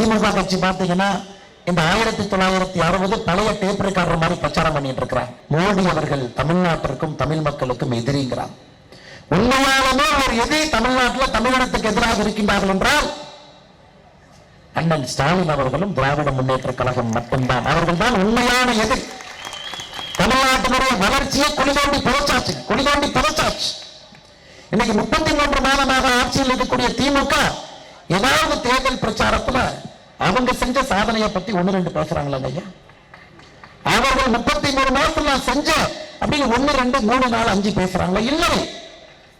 திமுக கட்சி பார்த்தீங்கன்னா இந்த ஆயிரத்தி தொள்ளாயிரத்தி அறுபது பழைய டேப் ரெக்கார்டர் மாதிரி பிரச்சாரம் பண்ணிட்டு இருக்கிறாங்க மோடி அவர்கள் தமிழ்நாட்டிற்கும் தமிழ் மக்களுக்கும் எதிரிங்கிறார். உண்மையாலுமே ஒரு எதிரி தமிழ்நாட்டில் தமிழகத்துக்கு எதிராக இருக்கின்றார்கள் என்றால் அண்ணன் ஸ்டாலின் அவர்களும் திராவிட முன்னேற்ற கழகம் மட்டும்தான். அவர்கள் தான் உண்மையான எதிரி. தமிழ்நாட்டினுடைய வளர்ச்சியை குளிதோண்டி புதைச்சாச்சு. குளிதோண்டி புதைச்சாச்சு. இன்னைக்கு முப்பத்தி மூன்று மாதமாக ஆட்சியில் இருக்கக்கூடிய திமுக ஏதாவது தேர்தல் பிரச்சாரத்தில் அவங்க செஞ்ச சாதனையை பத்தி ஒண்ணு ரெண்டு பேசுறாங்களா ஐயா அவர்கள் முப்பத்தி மூணு மாசத்துல நான் செஞ்சேன் அப்படின்னு ஒண்ணு ரெண்டு மூணு நாள் அஞ்சு பேசுறாங்களா? இல்லை.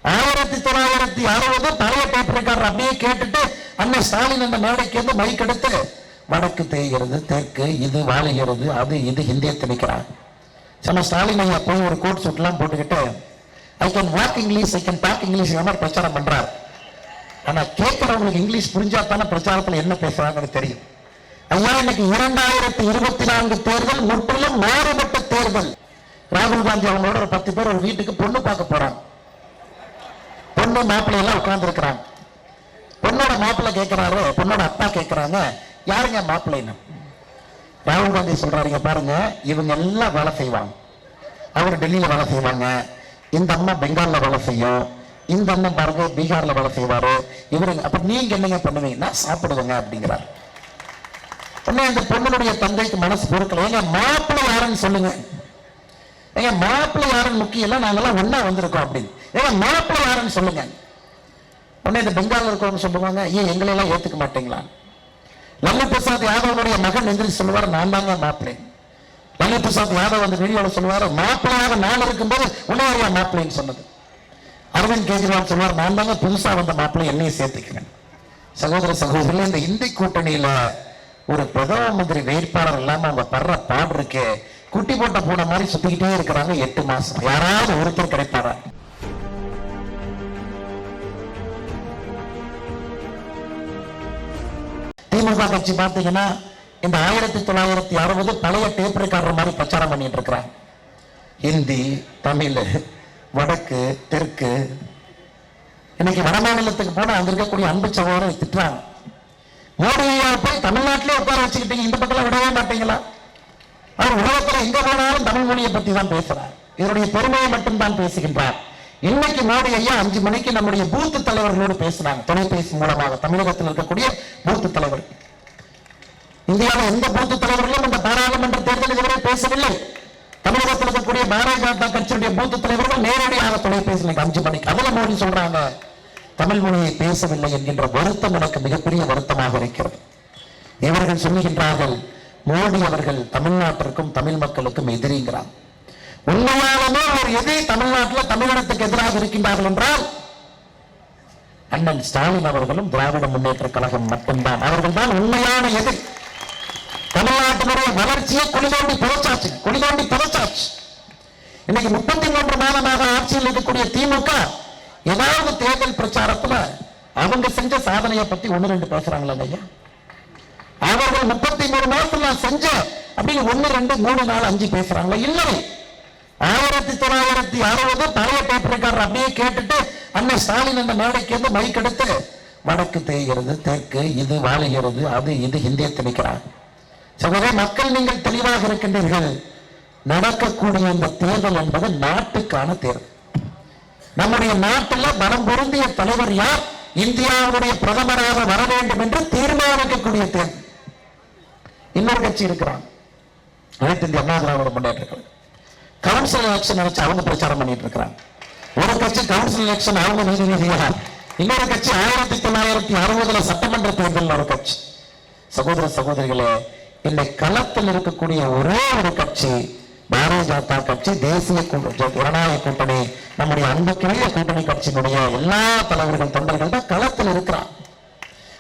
ஆயிரத்தி தொள்ளாயிரத்தி அறுபது பழைய பேப்பருக்காரர் அப்படியே கேட்டுட்டு அண்ணன் ஸ்டாலின் அந்த மேடைக்கு வந்து மைக் எடுத்து வடக்கு தேய்கிறது தெற்கு இது வாழுகிறது அது இது ஹிந்தியை திணிக்கிறான் சொன்ன ஸ்டாலின் ஐயா போய் ஒரு கோட் சூட்லாம் போட்டுக்கிட்டு I can walk English I can talk English மாதிரி பிரச்சாரம் பண்றாரு. ஆனா கேட்கிறவங்களுக்கு இங்கிலீஷ் புரிஞ்சா தானே பிரச்சாரத்துல என்ன பேசுறாங்கன்னு தெரியும். ஐயா இன்னைக்கு இரண்டாயிரத்தி இருபத்தி நான்கு தேர்தல் முற்றிலும் மாறுபட்ட தேர்தல். ராகுல் காந்தி அவங்களோட ஒரு பத்து பேர் ஒரு வீட்டுக்கு பொண்ணு பார்க்க போறாங்க. பொண்ணு மாப்பிள்ளை எல்லாம் உட்கார்ந்து இருக்கிறாங்க பொண்ணோட மாப்பிள்ளை கேட்கிறாரு பொண்ணோட அப்பா கேட்கிறாங்க யாருங்க மாப்பிள்ளைன்னு? ராகுல் காந்தி சொல்றாருங்க பாருங்க இவங்க எல்லாம் வேலை செய்வாங்க. அவர் டெல்லியில் வேலை செய்வாங்க. இந்த அம்மா பெங்கால்ல வேலை செய்யும். இந்த அண்ணன் பாருங்க பீகார்ல வேலை செய்வாரோ. இவரு அப்ப நீங்க என்னங்க பண்ணுவீங்கன்னா சாப்பிடுவாங்க அப்படிங்கிறார். உடனே அந்த பொண்ணுடைய தந்தைக்கு மனசு பொறுக்கல. ஏங்க மாப்பிள்ளை யாருன்னு சொல்லுங்க. ஏங்க மாப்பிள்ளை யாருன்னு முக்கியம் இல்லை நாங்கெல்லாம் ஒன்னா வந்திருக்கோம் அப்படின்னு. ஏங்க மாப்பிள்ளை யாருன்னு சொல்லுங்க. உடனே இந்த பெங்காலில் இருக்கிறவங்க சொல்லுவாங்க ஏன் எங்களை எல்லாம் ஏத்துக்க மாட்டீங்களா? லல்லு பிரசாத் யாதவனுடைய மகன் எந்திரிச்சு சொல்லுவார் நான் தாங்க மாப்பிள்ளை. லல்லு பிரசாத் யாதவ் அந்த வீடியோவில் சொல்லுவார் மாப்பிள்ளையாக நான் இருக்கும்போது உன்னையா மாப்பிள்ளைன்னு சொன்னது? அரவிந்த் கெஜ்ரிவால் சொல்வார் நான் தாங்க புதுசா வந்த மாப்பிள்ளை என்னையும் சேர்த்துக்கிறேன். சகோதர சகோதரிகள் இந்த இந்தி கூட்டணியில ஒரு பிரதம மந்திரி வேட்பாளர் இல்லாம அவங்க படுற பாடு இருக்கே. குட்டி போட்ட போன மாதிரி சுத்திக்கிட்டே இருக்கிறாங்க எட்டு மாசம். யாராவது ஒருத்தர் கிடைப்பாரா? திமுக கட்சி பார்த்தீங்கன்னா இந்த ஆயிரத்தி தொள்ளாயிரத்தி அறுபது பழைய டேப் ரெக்கார்டர் மாதிரி பிரச்சாரம் பண்ணிட்டு இருக்கிறாங்க. ஹிந்தி தமிழ் வடக்கு தெற்கு. இன்னைக்கு வட மாநிலத்துக்கு போனால் அங்கே இருக்கக்கூடிய அன்பு சகோதரரை திட்டுறாங்க. மோடியை ஐயா போய் தமிழ்நாட்டிலே உட்கார வச்சுக்கிட்டீங்க இந்த பக்கம் விடவே மாட்டீங்களா? அவர் உலகத்தில் எங்கே போனாலும் தமிழ் மொழியை பத்தி தான் பேசுகிறார் இதனுடைய பெருமையை மட்டும்தான் பேசுகின்றார். இன்னைக்கு மோடி ஐயா அஞ்சு மணிக்கு நம்முடைய பூத்து தலைவர்களோடு பேசுறாங்க. தொலைபேசி மூலமாக தமிழகத்தில் இருக்கக்கூடிய பூத்து தலைவர். இந்தியாவில் எந்த பூத்து தலைவர்களும் இந்த பாராளுமன்ற தேர்தல் இதுவரை பேசவில்லை. கொடுக்கக்கூடிய இருக்கக்கூடிய பாரதிய ஜனதா கட்சியுடைய மூத்த தலைவர்கள் நேரடியாக தொலைபேசியில் இன்னைக்கு பண்ணி கமல மோடி சொல்றாங்க தமிழ் மொழியை பேசவில்லை என்கின்ற வருத்தம் எனக்கு மிகப்பெரிய வருத்தமாக இருக்கிறது. இவர்கள் சொல்லுகின்றார்கள் மோடி அவர்கள் தமிழ்நாட்டிற்கும் தமிழ் மக்களுக்கும் எதிரிங்கிறார். உண்மையாலுமே ஒரு எதிரி தமிழ்நாட்டில் தமிழகத்துக்கு எதிராக இருக்கின்றார்கள் என்றால் அண்ணன் ஸ்டாலின் அவர்களும் திராவிட முன்னேற்ற கழகம் மட்டும்தான். அவர்கள் தான் உண்மையான எதிர். தமிழ்நாட்டினுடைய வளர்ச்சியை குளிதோண்டி புதைச்சாச்சு குளிதோண்டி புதைச்சாச்சு. இன்னைக்கு முப்பத்தி மூன்று மாதமாக ஆட்சியில் இருக்கக்கூடிய திமுக ஏதாவது தேர்தல் பிரச்சாரத்துல அவங்க செஞ்ச சாதனையை பத்தி ஒண்ணு ரெண்டு பேசுறாங்களா ஐயா அவர்கள் முப்பத்தி மூணு மாசத்துல நான் செஞ்சேன் அப்படின்னு ஒண்ணு ரெண்டு மூணு நாலு அஞ்சு பேசுறாங்களா? இல்லை. ஆயிரத்தி தொள்ளாயிரத்தி அறுபது பழைய பேப்பருக்காரர் அப்படியே கேட்டுட்டு அண்ணன் ஸ்டாலின் அந்த மேடைக்கு வந்து மைக் எடுத்து வடக்கு தேய்கிறது தெற்கு இது வாழுகிறது அது இது ஹிந்தியை திணிக்கிறார் சகோதர மக்கள் நீங்கள் தெளிவாக இருக்கின்றீர்கள். நடக்கக்கூடிய இந்த தேர்தல் என்பது நாட்டுக்கான தேர்தல். நம்முடைய நாட்டில் பலம் பொருந்திய தலைவர் யார்? இந்தியாவுடைய பிரதமராக வர வேண்டும் என்று தீர்மானிக்கக்கூடிய தேர்தல். இன்னொரு கட்சி இருக்கிறான் அனைத்து இந்திய அண்ணா திராவிட முன்னேற்ற கவுன்சில் எலெக்ஷன் வச்சு அவங்க பிரச்சாரம் பண்ணிட்டு இருக்கிறாங்க. ஒரு கட்சி கவுன்சில் எலெக்ஷன் அவங்க நீதிபதியா இன்னொரு கட்சி ஆயிரத்தி தொள்ளாயிரத்தி அறுபதுல சட்டமன்ற தேர்தல் ஒரு கட்சி. சகோதர சகோதரிகளே இல்லை களத்தில் இருக்கக்கூடிய ஒரே ஒரு கட்சி பாரதிய ஜனதா கட்சி தேசிய ஜனநாயக கூட்டணி நம்முடைய அன்புக்குரிய கூட்டணி கட்சியினுடைய எல்லா தலைவர்கள் தொண்டர்கள் தான் களத்தில் இருக்கிறான்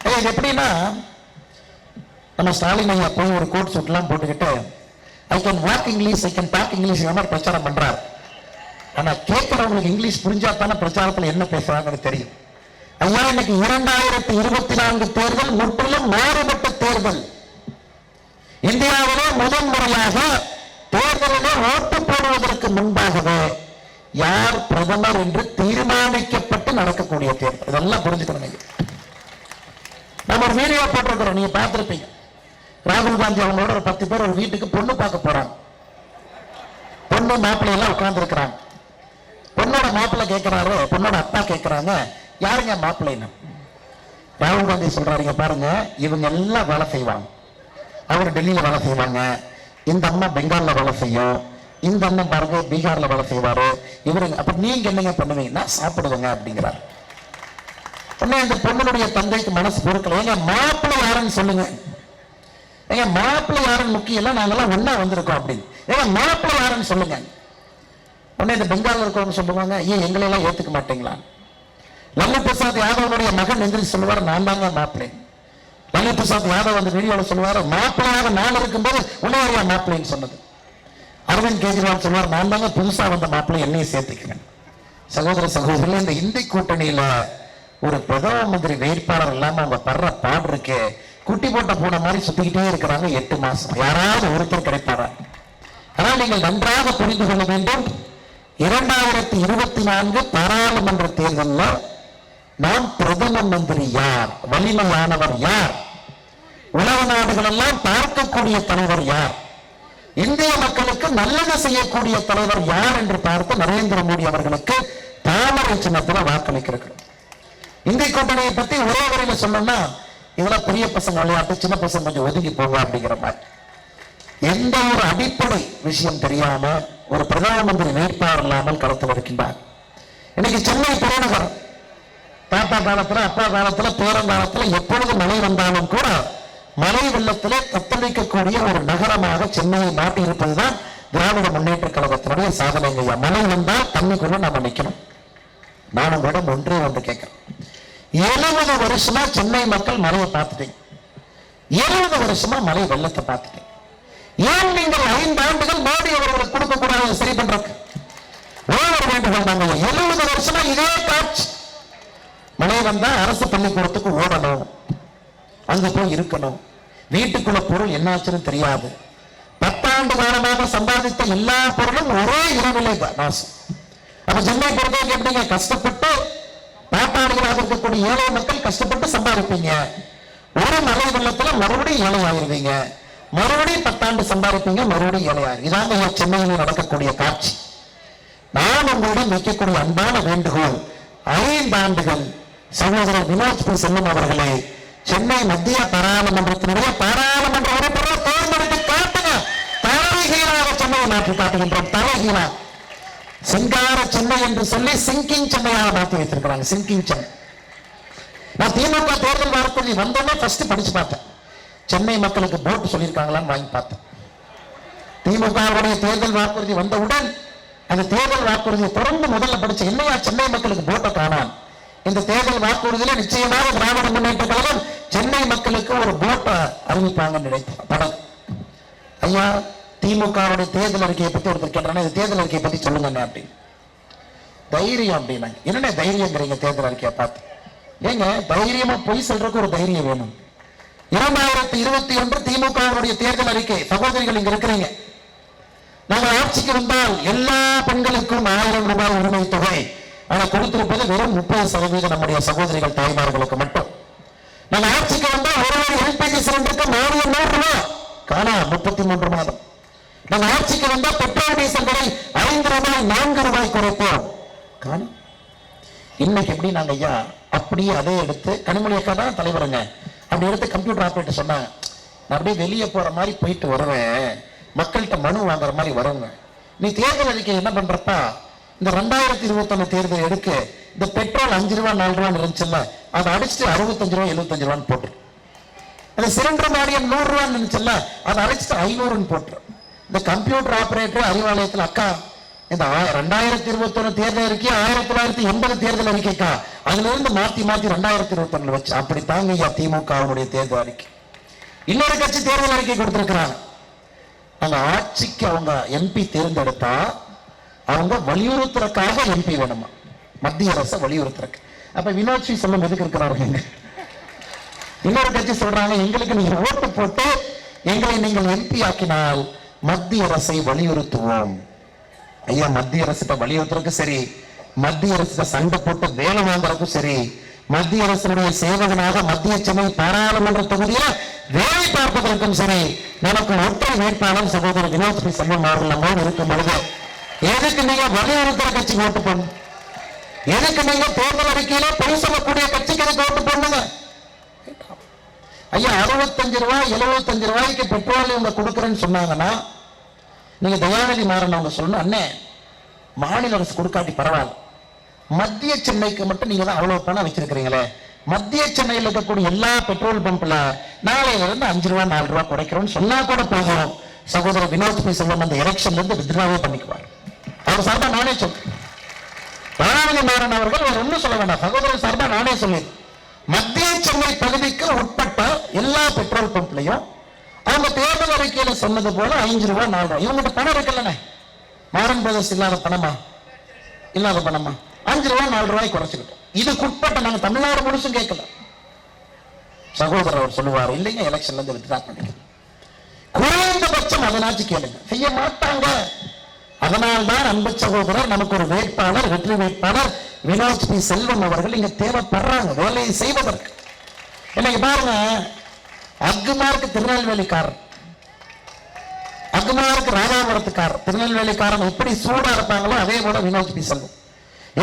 இது எப்படின்னா நம்ம ஸ்டாலின் ஐயா போய் ஒரு கோட் சூட்லாம் போட்டுக்கிட்டு I can walk English I can talk English மாதிரி பிரச்சாரம் பண்ணுறார் ஆனால் கேட்குறவங்களுக்கு இங்கிலீஷ் புரிஞ்சா தானே பிரச்சாரத்தில் என்ன பேசுறாங்கன்னு தெரியும். ஐயா இன்னைக்கு இரண்டாயிரத்தி இருபத்தி நான்கு தேர்தல் முற்றிலும் மாறுபட்ட தேர்தல். இந்தியாவிலே முதன் முறையாக தேர்தலிலே ஓட்டு போடுவதற்கு முன்பாகவே யார் பிரதமர் என்று தீர்மானிக்கப்பட்டு நடக்கக்கூடிய தேர்தல். இதெல்லாம் புரிஞ்சுக்கணும் நீங்க. நம்ம ஒரு வீடியோ போட்டிருக்கிறோம் நீங்க பார்த்துருப்பீங்க. ராகுல் காந்தி அவங்களோட ஒரு பத்து பேர் ஒரு வீட்டுக்கு பொண்ணு பார்க்க போறாங்க. பொண்ணு மாப்பிள்ளை எல்லாம் உட்கார்ந்துருக்கிறாங்க. பொண்ணோட மாப்பிள்ளை கேட்கிறாரு பொண்ணோட அப்பா கேட்கிறாங்க யாருங்க மாப்பிள்ளைன்னு? ராகுல் காந்தி சொல்றாருங்க பாருங்க இவங்க எல்லாம் வேலை செய்வாங்க. அவர் டெல்லியில் வேலை செய்வாங்க. இந்த அம்மா பெங்காலில் வேலை செய்யும். இந்த அண்ணன் பாருங்க பீகார்ல வேலை செய்வாரு. இவரு அப்ப நீங்க என்னங்க பண்ணுவீங்க நான் சாப்பிடுவேங்க அப்படிங்கிறார். உடனே இந்த பொண்ணுடைய தந்தைக்கு மனசு பொறுக்கல. ஏங்க மாப்பிள்ளை யாருன்னு சொல்லுங்க. ஏங்க மாப்பிள்ளை யாருன்னு முக்கியம் இல்லை நாங்கெல்லாம் ஒன்றா வந்திருக்கோம் அப்படின்னு. ஏங்க மாப்பிள்ளை யாருன்னு சொல்லுங்க. உடனே இந்த பெங்காலில் இருக்கிறவங்க சொல்லுவாங்க ஏன் எங்களை எல்லாம் ஏத்துக்க மாட்டீங்களா? லல்லு பிரசாத் யாதவனுடைய மகன் எந்திரிச்சு சொல்லுவார் நான் தாங்க மாப்பிள்ளை. லல்லு பிரசாத் யாதவ் வந்து வீடியோவில் சொல்லுவார் மாப்பிள்ளையாக நான் இருக்கும்போது உன்னையா மாப்பிள்ளைன்னு சொன்னது? அரவிந்த் கெஜ்ரிவால் சொல்லுவார் நான் தாங்க புதுசாக வந்த மாப்பிள்ளை என்னையும் சேர்த்துக்கங்க சகோதர சகோதரிகள் இந்த இந்தி கூட்டணியில் ஒரு பிரதம மந்திரி வேட்பாளர் இல்லாமல் அவங்க படுற பாடு குட்டி போட்ட பூனை மாதிரி சுத்திக்கிட்டே இருக்கிறாங்க எட்டு மாசம். யாராவது ஒருத்தர் கிடைப்பாரா? ஆனால் நீங்கள் நன்றாக புரிந்து கொள்ள வேண்டும். இரண்டாயிரத்தி இருபத்தி நான்கு பாராளுமன்ற தேர்தலில் நாம் பிரதம மந்திரி யார்? வலிமையானவர் யார்? உலக நாடுகள் எல்லாம் பார்க்கக்கூடிய தலைவர் யார்? இந்திய மக்களுக்கு நல்லது செய்யக்கூடிய தலைவர் யார் என்று பார்த்து நரேந்திர மோடி அவர்களுக்கு தாமரை சின்னத்தில் வாக்களிக்கிறார்கள். இந்திய கூட்டணியை பத்தி ஒரே வரையில சொல்லணும்னா இதெல்லாம் பெரிய பசங்க விளையாட்டு சின்ன பசங்க கொஞ்சம் ஒதுங்கி போவா அப்படிங்கிற மாதிரி. எந்த ஒரு அடிப்படை விஷயம் தெரியாம ஒரு பிரதம மந்திரி வேட்பாளர் இல்லாமல் களத்தில் இருக்கின்றார். இன்னைக்கு சென்னை பெருநகர் தாத்தா காலத்துல அப்பா காலத்துல பேரங்காலத்துல எப்பொழுது மழை வந்தாலும் கூட மழை வெள்ளத்திலே தத்தளிக்கக்கூடிய ஒரு நகரமாக சென்னையை மாற்றியிருப்பதுதான் திராவிட முன்னேற்ற கழகத்தினுடைய சாதனைங்க ஐயா. மழை வந்தால் தண்ணிக்குள்ள நம்ம நிற்கணும் நானும் கூட ஒன்றே வந்து கேட்கிறேன். எழுபது வருஷமா சென்னை மக்கள் மழையை பார்த்துட்டீங்க. எழுபது வருஷமா மழை வெள்ளத்தை பார்த்துட்டீங்க. ஏன் நீங்கள் ஐந்து ஆண்டுகள் மோடி அவர்களுக்கு கொடுக்கக்கூடாது சரி பண்றதுக்கு? ஓவர் வேண்டுகோள் நாங்க எழுபது வருஷமா இதே காட்சி மழை வந்தா அரசு பள்ளிக்கூடத்துக்கு ஓடணும். அங்க போய் இருக்கணும். வீட்டுக்குள்ள பொருள் என்னாச்சுன்னு தெரியாது. பத்தாண்டு காலமாக சம்பாதித்த எல்லா பொருளும் ஒரே இரவிலே நாசம் அப்ப சென்னை பொறுத்தவரைக்கும் எப்படிங்க? கஷ்டப்பட்டு பாப்பாடுகளாக இருக்கக்கூடிய ஏழை மக்கள் கஷ்டப்பட்டு சம்பாதிப்பீங்க. ஒரு மழை வெள்ளத்துல மறுபடியும் ஏழை ஆயிருவீங்க. மறுபடியும் பத்தாண்டு சம்பாதிப்பீங்க மறுபடியும் ஏழை ஆயிரும் சென்னையில் நடக்கக்கூடிய காட்சி. நான் உங்களிடம் வைக்கக்கூடிய அன்பான வேண்டுகோள். ஐந்து ஆண்டுகள் சகோதரர் வினோத் பி செல்லும் அவர்களே சென்னை மத்திய பாராளுமன்றத்தினுடைய பாராளுமன்ற உறுப்பினர் தேர்ந்தெடுத்து காட்டுங்க. தலைகீழாக சென்னையை மாற்றி காட்டுகின்றோம். தலைகீழா சிங்கார சென்னை என்று சொல்லி சிங்கிங் சென்னையாக மாற்றி வைத்திருக்கிறாங்க. சிங்கிங் சென்னை. நான் திமுக தேர்தல் வாக்குறுதி வந்தோன்னே ஃபர்ஸ்ட் படிச்சு பார்த்தேன். சென்னை மக்களுக்கு போட்டு சொல்லியிருக்காங்களான்னு வாங்கி பார்த்தேன். திமுகவுடைய தேர்தல் வாக்குறுதி வந்தவுடன் அந்த தேர்தல் வாக்குறுதியை தொடர்ந்து முதல்ல படிச்சு என்னையா சென்னை மக்களுக்கு போட்டை காணான்? இந்த தேர்தல் வாக்குறுதியில நிச்சயமாக திராவிட முன்னேற்ற கழகம் சென்னை மக்களுக்கு ஒரு போட்டை அறிவிப்பாங்கன்னு நினைத்தேன் படம் ஐயா திமுகவுடைய தேர்தல் அறிக்கையை பத்தி ஒருத்தர் கேட்டானே இந்த தேர்தல் அறிக்கையை பத்தி சொல்லுங்க அப்படின்னு தைரியம் அப்படின்னாங்க என்னென்ன தைரியங்கிறீங்க தேர்தல் அறிக்கையை பார்த்து? ஏங்க தைரியமா பொய் சொல்றதுக்கு ஒரு தைரியம் வேணும். இரண்டாயிரத்தி இருபத்தி ஒன்று திமுகவுடைய தேர்தல் அறிக்கை சகோதரிகள் இங்க இருக்கிறீங்க. நாங்கள் ஆட்சிக்கு வந்தால் எல்லா பெண்களுக்கும் ஆயிரம் ரூபாய் உரிமை தொகை ஆனால் கொடுத்திருப்பது வெறும் முப்பது சதவீதம் நம்முடைய சகோதரிகள் தாய்மார்களுக்கு மட்டும். நீங்க ஆட்சிக்கு வந்தால் ஒரு ஒரு எல்பிஜி சிலிண்டருக்கு மானியம் நூறு ரூபாய் காணா முப்பத்தி மூன்று மாதம். நீங்க ஆட்சிக்கு வந்தா பெட்ரோல் டீசல் விலை ஐந்து ரூபாய் நான்கு ரூபாய் குறைப்போம். காணா. இன்னைக்கு எப்படி நாங்க ஐயா அப்படியே அதே எடுத்து கனிமொழி அக்கா தான் தலைவருங்க. அப்படி எடுத்து கம்ப்யூட்டர் ஆப்ரேட்டர் சொன்னாங்க நான் அப்படியே வெளியே போற மாதிரி போயிட்டு வருவேன். மக்கள்கிட்ட மனு வாங்குற மாதிரி வருவேன் நீ தேர்தல் அறிக்கை என்ன பண்றப்பா? இந்த ரெண்டாயிரத்தி இருபத்தொன்னு தேர்தல் எடுக்க இந்த பெட்ரோல் அஞ்சு ரூபா நாலு ரூபான்னு இருந்துச்சுல்ல அதை அடிச்சுட்டு அறுபத்தஞ்சு ரூபா எழுபத்தஞ்சு ரூபான்னு போட்டுரு. அந்த சிலிண்டர் மானியம் நூறு ரூபான்னு இருந்துச்சுல்ல அதை அடிச்சுட்டு ஐநூறுன்னு போட்டுரு. இந்த கம்ப்யூட்டர் ஆப்ரேட்டர் அறிவாலயத்தில் அக்கா இந்த ரெண்டாயிரத்தி இருபத்தொன்னு தேர்தல் அறிக்கை ஆயிரத்தி தொள்ளாயிரத்தி எண்பது தேர்தல் அறிக்கைக்கா அதுல இருந்து மாத்தி மாத்தி ரெண்டாயிரத்தி இருபத்தொன்னு வச்சு அப்படி தாங்க ஐயா திமுகவுடைய தேர்தல் அறிக்கை. இன்னொரு கட்சி தேர்தல் அறிக்கை கொடுத்திருக்கிறாங்க. அந்த ஆட்சிக்கு அவங்க எம்பி தேர்ந்தெடுத்தா அவங்க வலியுறுத்துறதுக்காக எம்பி வேணுமா? மத்திய அரசை வலியுறுத்துறக்கு அப்ப மீனாட்சி சொல்லும் எதுக்கு இருக்கிறார்கள் இன்னொரு கட்சி சொல்றாங்க எங்களுக்கு நீங்க ஓட்டு போட்டு எங்களை நீங்கள் எம்பி ஆக்கினால் மத்திய அரசை வலியுறுத்துவோம். ஐயா மத்திய அரசு வலியுறுத்துறதுக்கும் சரி மத்திய அரசு சண்டை போட்டு வேலை வாங்குறதுக்கும் சரி மத்திய அரசினுடைய சேவகனாக மத்திய சென்னை பாராளுமன்ற தொகுதியில வேலை பார்ப்பதற்கும் சரி நமக்கு ஒற்றை வேட்பாளர் சகோதரர் வினோத் செல்வம் அவர்கள் நம்மோடு இருக்கும் பொழுது எதுக்கு நீங்க வலியுறுத்துற கட்சிக்கு ஓட்டு பண்ணு எதுக்கு நீங்க தேர்தல் அறிக்கையில பொய் சொல்லக்கூடிய கட்சிக்கு எதுக்கு ஓட்டு பண்ணுங்க ஐயா அறுபத்தஞ்சு ரூபாய் எழுபத்தஞ்சு ரூபாய்க்கு பெட்ரோல் இவங்க கொடுக்குறேன்னு சொன்னாங்கன்னா நீங்க தயாநிதி மாறன் அவங்க சொல்லணும். அண்ணே மாநில அரசு கொடுக்காட்டி பரவாயில்ல. மத்திய சென்னைக்கு மட்டும் நீங்க தான் அவ்வளவு பணம் வச்சிருக்கிறீங்களே. மத்திய சென்னையில் இருக்கக்கூடிய எல்லா பெட்ரோல் பம்ப்ல நாளையில இருந்து அஞ்சு ரூபா நாலு ரூபா குறைக்கிறோம்னு சொன்னா கூட போகிறோம் சகோதரர் வினோத் பி செல்வம் அந்த எலெக்ஷன்ல இருந்து வித்ராவே பண்ணிக்குவார். அவர் சார்பாக நானே சொல்றேன் தயாநிதி மாறன் அவர்கள் அவர் ஒன்றும் சொல்ல வேண்டாம். சகோதரர் சார்பாக நானே சொன்னேன் மத்திய சென்னை பகுதிக்கு உட்பட்ட எல்லா பெட்ரோல் பம்ப்லயும் அவங்க தேர்தல் அறிக்கையில் சொன்னது போல அஞ்சு ரூபா நாலு ரூபா. இவங்ககிட்ட பணம் இருக்குல்லண்ணே. மாறன் பிரதர்ஸ் இல்லாத பணமா? இல்லாத பணமா? அஞ்சு ரூபா நாலு ரூபாய் குறைச்சிக்கிட்டோம் இதுக்கு உட்பட்ட நாங்க தமிழ்நாடு முழுசும் கேட்கல. சகோதரர் அவர் சொல்லுவார் இல்லைங்க எலெக்ஷன்ல இருந்து வித்ரா பண்ணிக்கிறோம் குறைந்தபட்சம் அதனாச்சு கேளுங்க. செய்ய மாட்டாங்க. அதனால்தான் அன்பு சகோதரர் நமக்கு ஒரு வேட்பாளர் வெற்றி வேட்பாளர் வினோத் பி. செல்வம் அவர்கள் இங்க தேவைப்படுறாங்க வேலையை செய்வதற்கு இன்னைக்கு பாருங்க அக்குமாருக்கு திருநெல்வேலிக்காரர். அக்குமாருக்கு ராதாபுரத்துக்காரர் திருநெல்வேலிக்காரன் எப்படி சூடா இருப்பாங்களோ அதே போல வினோத் பி. செல்வம்.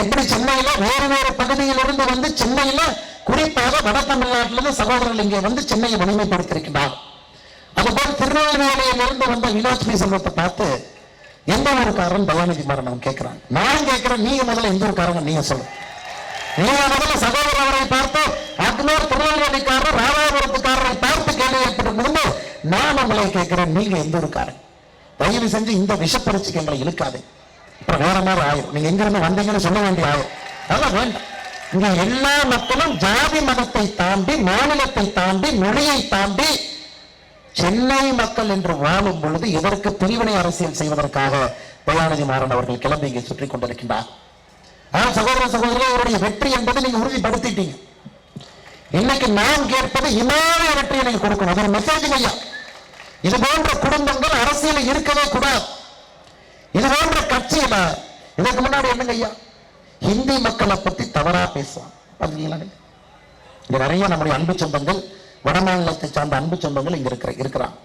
எப்படி சென்னையில வேறு வேறு பகுதியிலிருந்து வந்து சென்னையில குறிப்பாக வட தமிழ்நாட்டிலிருந்து சகோதரர்கள் இங்கே வந்து சென்னையை வலிமைப்படுத்தியிருக்கிறார் அதுபோல் திருநெல்வேலியிலிருந்து வந்த வினோத் பி. செல்வத்தை பார்த்து எந்த ஒரு தயாநிதி மாறன் மரணம் கேட்கிறான்? நான் கேட்கிறேன் நீங்க முதல்ல எந்த ஒரு காரணம் நீங்க சொல்லுங்க. நீங்க முதல்ல சகோதரர் அவரை பார்த்து அக்னோர் திருநெல்வேலிக்காரர் காரணம் பார்த்து கேள்வி ஏற்படும் போது நான் உங்களை கேட்கிறேன் நீங்க எந்த ஒரு காரணம்? தயவு செஞ்சு இந்த விஷப்பரிச்சுக்கு எங்களை இழுக்காது. அப்புறம் வேற மாதிரி ஆயிரும். நீங்க எங்க இருந்து வந்தீங்கன்னு சொல்ல வேண்டிய ஆயிரும். அதெல்லாம் வேண்டாம். இங்க எல்லா மக்களும் ஜாதி மதத்தை தாண்டி மாநிலத்தை தாண்டி மொழியை தாண்டி சென்னை மக்கள் என்று வாழும் பொழுது இதற்கு பிரிவினை அரசியல் செய்வதற்காக தயாநிதி மாறன் அவர்கள் கிளம்பி இங்கே சுற்றி கொண்டிருக்கின்றார். ஆனால் சகோதர சகோதரர்களே இவருடைய வெற்றி என்பதை நீங்க உறுதிப்படுத்திட்டீங்க. இன்னைக்கு நாம் கேட்பது இமான வெற்றியை நீங்க கொடுக்கணும். அது ஒரு மெசேஜ் ஐயா. இது போன்ற குடும்பங்கள் அரசியல் இருக்கவே கூடாது. இது போன்ற கட்சி இதுக்கு முன்னாடி என்னங்க ஐயா? ஹிந்தி மக்களை பத்தி தவறா பேசுவான் பார்த்தீங்களா நீங்க? நிறைய நம்முடைய அன்பு சொந்தங்கள் வடமாநிலத்தை சார்ந்த அன்பு சொந்தங்கள் இங்க இருக்கிற இருக்கிறான்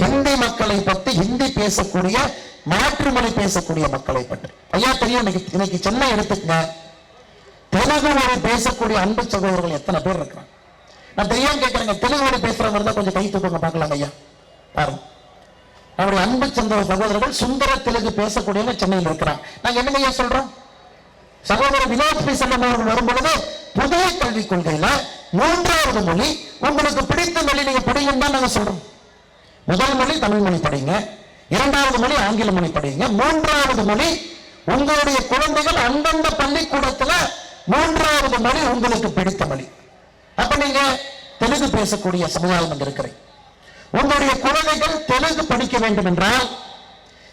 ஹிந்தி மக்களை பற்றி ஹிந்தி பேசக்கூடிய மாற்றுமொழி பேசக்கூடிய மக்களை பற்றி. ஐயா தெரியும் இன்னைக்கு இன்னைக்கு சென்னை எடுத்துக்கங்க. தெலுங்கு மொழி பேசக்கூடிய அன்பு சகோதரர்கள் எத்தனை பேர் இருக்கிறாங்க? நான் தெரியாம கேட்கறேங்க தெலுங்கு மொழி பேசுறவங்க இருந்தா கொஞ்சம் கை தூக்கங்க பார்க்கலாம் ஐயா. பாருங்க. நம்முடைய அன்பு சொந்த சகோதரர்கள் சுந்தர தெலுங்கு பேசக்கூடியவங்க சென்னையில் இருக்கிறாங்க. நாங்க என்ன ஐயா சொல்றோம்? சகோதரர் வினோத் பி. அவர்கள் வரும்பொழுது புதிய கல்விக் கொள்கையில மூன்றாவது மொழி உங்களுக்கு பிடித்த மொழி நீங்க படியும் தான் நாங்க சொல்றோம். முதல் மொழி தமிழ் மொழி படிங்க. இரண்டாவது மொழி ஆங்கில மொழி படிங்க. மூன்றாவது மொழி உங்களுடைய குழந்தைகள் அந்தந்த பள்ளிக்கூடத்துல மூன்றாவது மொழி உங்களுக்கு பிடித்த மொழி. அப்ப நீங்க தெலுங்கு பேசக்கூடிய சமுதாயம் அங்க இருக்கிறேன். உங்களுடைய குழந்தைகள் தெலுங்கு படிக்க வேண்டும் என்றால்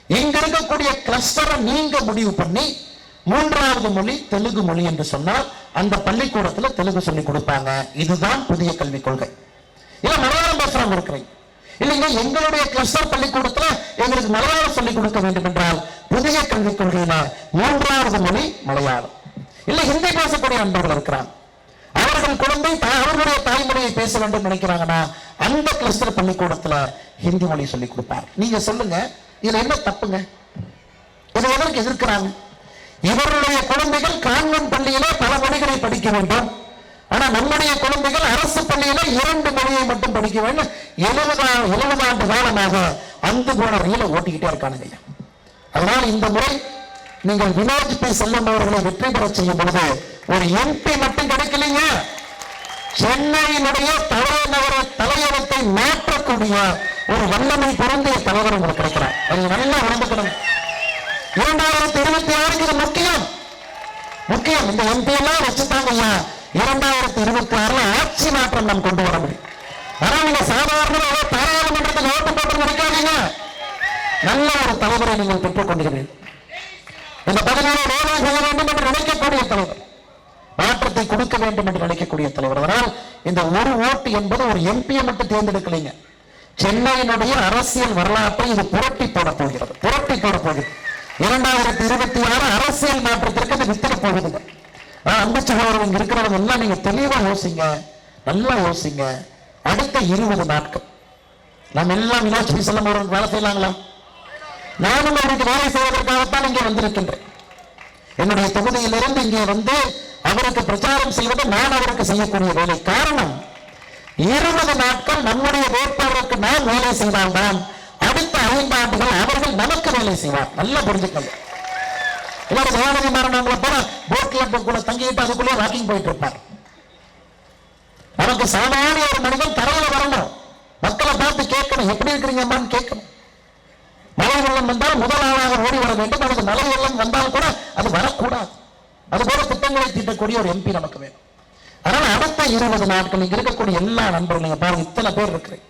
இங்க இருக்கக்கூடிய கிளஸ்டரை நீங்க முடிவு பண்ணி மூன்றாவது மொழி தெலுங்கு மொழி என்று சொன்னால் அந்த பள்ளிக்கூடத்துல தெலுங்கு சொல்லி கொடுப்பாங்க. இதுதான் புதிய கல்விக் கொள்கை. இல்லை மலையாளம் பேசுறவங்க இருக்கிறீங்க. இல்லைங்க எங்களுடைய கிறிஸ்தவ பள்ளிக்கூடத்துல எங்களுக்கு மலையாளம் சொல்லிக் கொடுக்க வேண்டும் என்றால் புதிய கல்விக் கொள்கையில மூன்றாவது மொழி மலையாளம். இல்லை ஹிந்தி பேசக்கூடிய அன்பர்கள் இருக்கிறாங்க. அவர்கள் குழந்தை அவர்களுடைய தாய்மொழியை பேச வேண்டும் நினைக்கிறாங்கன்னா அந்த கிறிஸ்தவ பள்ளிக்கூடத்துல ஹிந்தி மொழி சொல்லிக் கொடுப்பார் நீங்க சொல்லுங்க இதுல என்ன தப்புங்க? இதை எதற்கு எதிர்க்கிறாங்க? இவருடைய குழந்தைகள் கான்வென்ட் பள்ளியில பல மொழிகளை படிக்க வேண்டும். ஆனா நம்முடைய குழந்தைகள் அரசு பள்ளியில இரண்டு மொழியை மட்டும் படிக்க வேண்டும். எழுபதாம் எழுபது ஆண்டு காலமாக அந்த போன ரயில ஓட்டிக்கிட்டே இருக்கானுங்க. அதனால் இந்த முறை நீங்கள் வினோத் பி. அவர்களை வெற்றி பெற செய்யும் பொழுது ஒரு எம்பி மட்டும் கிடைக்கலீங்க. சென்னையினுடைய தலைநகர தலையகத்தை மாற்றக்கூடிய ஒரு வல்லமை பொருந்திய தலைவர் உங்களுக்கு கிடைக்கிறார். அது நல்லா உணர்ந்துக்கணும் இரண்டாயிரத்தி இருபத்தி ஆறுக்கு இது முக்கியம்? முக்கியம். இந்த எம்பி எல்லாம் வச்சுட்டாங்க ஐயா. இரண்டாயிரத்தி இருபத்தி ஆறுல ஆட்சி மாற்றம் நாம் கொண்டு வர முடியும். ஆனா நீங்க சாதாரண பாராளுமன்றத்தில் ஓட்டு போட்டு முடிக்காதீங்க நல்ல ஒரு தலைவரை நீங்கள் பெற்றுக் கொண்டிருக்கிறீர்கள். இந்த பதவியை வேலை செய்ய வேண்டும் என்று நினைக்கக்கூடிய தலைவர். மாற்றத்தை கொடுக்க வேண்டும் என்று நினைக்கக்கூடிய தலைவர். அதனால் இந்த ஒரு ஓட்டு என்பது ஒரு எம்பியை மட்டும் தேர்ந்தெடுக்கலைங்க. சென்னையினுடைய அரசியல் வரலாற்றை இது புரட்டி போட போகிறது புரட்டி போட போகுது இரண்டாயிரத்தி இருபத்தி ஆறு அரசியல் மாற்றத்திற்கு இது வித்திட போகுதுங்க ஆனா, அன்பு சகோதரன் இருக்கிறவங்க எல்லாம் நீங்க தெளிவா யோசிங்க நல்லா யோசிங்க. அடுத்த இருபது நாட்கள். நம்ம எல்லாம் மீனாட்சி செல்லும் அவர்களுக்கு வேலை செய்யலாங்களா? நானும் அவருக்கு வேலை செய்வதற்காகத்தான் இங்கே வந்திருக்கின்றேன். என்னுடைய தொகுதியிலிருந்து இங்கே வந்து அவருக்கு பிரச்சாரம் செய்வது நான் அவருக்கு செய்யக்கூடிய வேலை. காரணம் இருபது நாட்கள் நம்முடைய வேட்பாளருக்கு நாம் வேலை செய்தால்தான் அடுத்த ஐந்து ஆண்டுகள் அவர்கள் நமக்கு வேலை செய்வார். நல்லா புரிஞ்சுக்கணும் இல்லாத சோழனி மாறனவங்களை போல போட் கிளப்புக்குள்ள தங்கிட்டு அதுக்குள்ளே வாக்கிங் போயிட்டு இருப்பார். நமக்கு சாமானிய ஒரு மனிதன் தரையில வரணும் மக்களை பார்த்து கேட்கணும். எப்படி இருக்கிறீங்கம்மான்னு கேட்கணும். மழை வெள்ளம் வந்தால் முதல் ஆளாக ஓடி வர வேண்டும். நமக்கு மழை வெள்ளம் வந்தால் கூட அது வரக்கூடாது. அதுபோல திட்டங்களை தீட்டக்கூடிய ஒரு எம்பி நமக்கு வேணும். அதனால் அடுத்த இருபது நாட்கள் நீங்க இருக்கக்கூடிய எல்லா நண்பர்களும் பாருங்க இத்தனை பேர் இருக்கிறீங்க.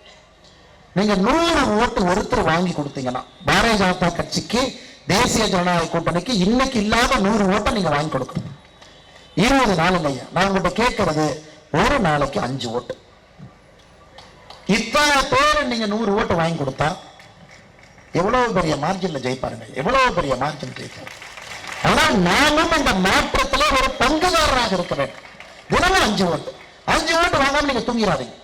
நீங்க நூறு ஓட்டு ஒருத்தர் வாங்கி கொடுத்தீங்கன்னா பாரதிய ஜனதா கட்சிக்கு தேசிய ஜனநாயக கூட்டணிக்கு இன்னைக்கு இல்லாத நூறு ஓட்டை நீங்க வாங்கி கொடுக்கணும். இருபது நாளுங்க ஐயா. நான் உங்கள்கிட்ட கேட்கறது ஒரு நாளைக்கு அஞ்சு ஓட்டு. இத்தனை பேர் நீங்க நூறு ஓட்டு வாங்கி கொடுத்தா எவ்வளவு பெரிய மார்ஜின்ல ஜெயிப்பாருங்க? எவ்வளவு பெரிய மார்ஜின் ஜெயிப்பாரு ஆனால் நானும் இந்த மாற்றத்துல ஒரு பங்குதாரராக இருக்கிறேன். தினமும் அஞ்சு ஓட்டு. அஞ்சு ஓட்டு வாங்காம நீங்க தூங்கிடாதீங்க.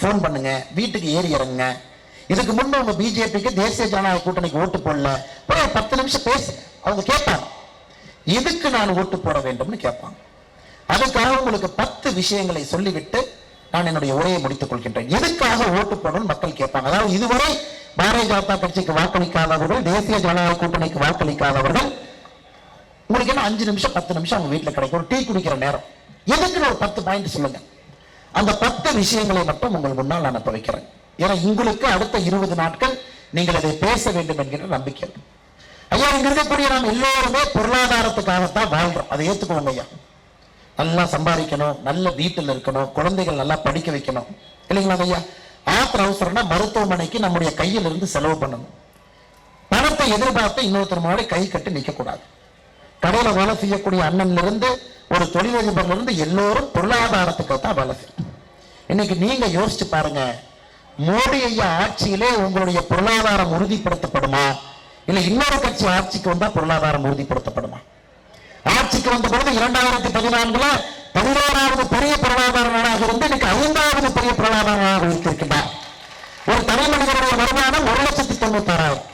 ஃபோன் பண்ணுங்க. வீட்டுக்கு ஏறி இறங்குங்க. இதுக்கு முன்ன உங்க பிஜேபிக்கு தேசிய ஜனநாயக கூட்டணிக்கு ஓட்டு போடல. ஒரு பத்து நிமிஷம் பேசு அவங்க கேட்பாங்க. எதுக்கு நான் ஓட்டு போட வேண்டும்னு கேட்பாங்க. அதுக்காக உங்களுக்கு பத்து விஷயங்களை சொல்லிவிட்டு நான் என்னுடைய உரையை முடித்துக் கொள்கின்றேன். எதுக்காக ஓட்டு போடணும் மக்கள் கேட்பாங்க. அதாவது இதுவரை பாரதிய ஜனதா கட்சிக்கு வாக்களிக்காதவர்கள் தேசிய ஜனநாயக கூட்டணிக்கு வாக்களிக்காதவர்கள் உங்களுக்கு என்ன அஞ்சு நிமிஷம் பத்து நிமிஷம் அவங்க வீட்டுல கிடைக்கும். ஒரு டீ குடிக்கிற நேரம். எதுக்குன்னு ஒரு பத்து பாயிண்ட் சொல்லுங்க. அந்த பத்து விஷயங்களை மட்டும் உங்கள் முன்னால் நான் இப்ப வைக்கிறேன். ஏன்னா உங்களுக்கு அடுத்த இருபது நாட்கள் நீங்கள் அதை பேச வேண்டும் என்கிற நம்பிக்கை. ஐயா இங்க இருக்கக்கூடிய நாம் எல்லோருமே பொருளாதாரத்துக்காகத்தான் வாழ்றோம். அதை ஏத்துக்கோங்க ஐயா. நல்லா சம்பாதிக்கணும் நல்ல வீட்டில் இருக்கணும் குழந்தைகள் நல்லா படிக்க வைக்கணும். இல்லைங்களா ஐயா? ஆத்திர அவசரம்னா மருத்துவமனைக்கு நம்முடைய கையில் இருந்து செலவு பண்ணணும். பணத்தை எதிர்பார்த்து இன்னொருத்தர் முன்னாடி கை கட்டி நிற்கக்கூடாது கடையில் வேலை செய்யக்கூடிய அண்ணன்ல இருந்து ஒரு தொழிலதிபர்ல இருந்து எல்லோரும் பொருளாதாரத்துக்கு தான் வேலை செய்யும் இன்னைக்கு நீங்க யோசிச்சு பாருங்க மோடி ஐயா ஆட்சியிலே உங்களுடைய பொருளாதாரம் உறுதிப்படுத்தப்படுமா? இல்ல இன்னொரு கட்சி ஆட்சிக்கு வந்தா பொருளாதாரம் உறுதிப்படுத்தப்படுமா? ஆட்சிக்கு வந்த பொழுது இரண்டாயிரத்தி பதினான்குல பதினோராவது பெரிய பொருளாதார நாடாக இருந்து இன்னைக்கு ஐந்தாவது பெரிய பொருளாதார நாடாக இருக்கின்றார் ஒரு தனி மனிதனுடைய வருமானம் ஒரு லட்சத்தி தொண்ணூத்தாறாயிரம்.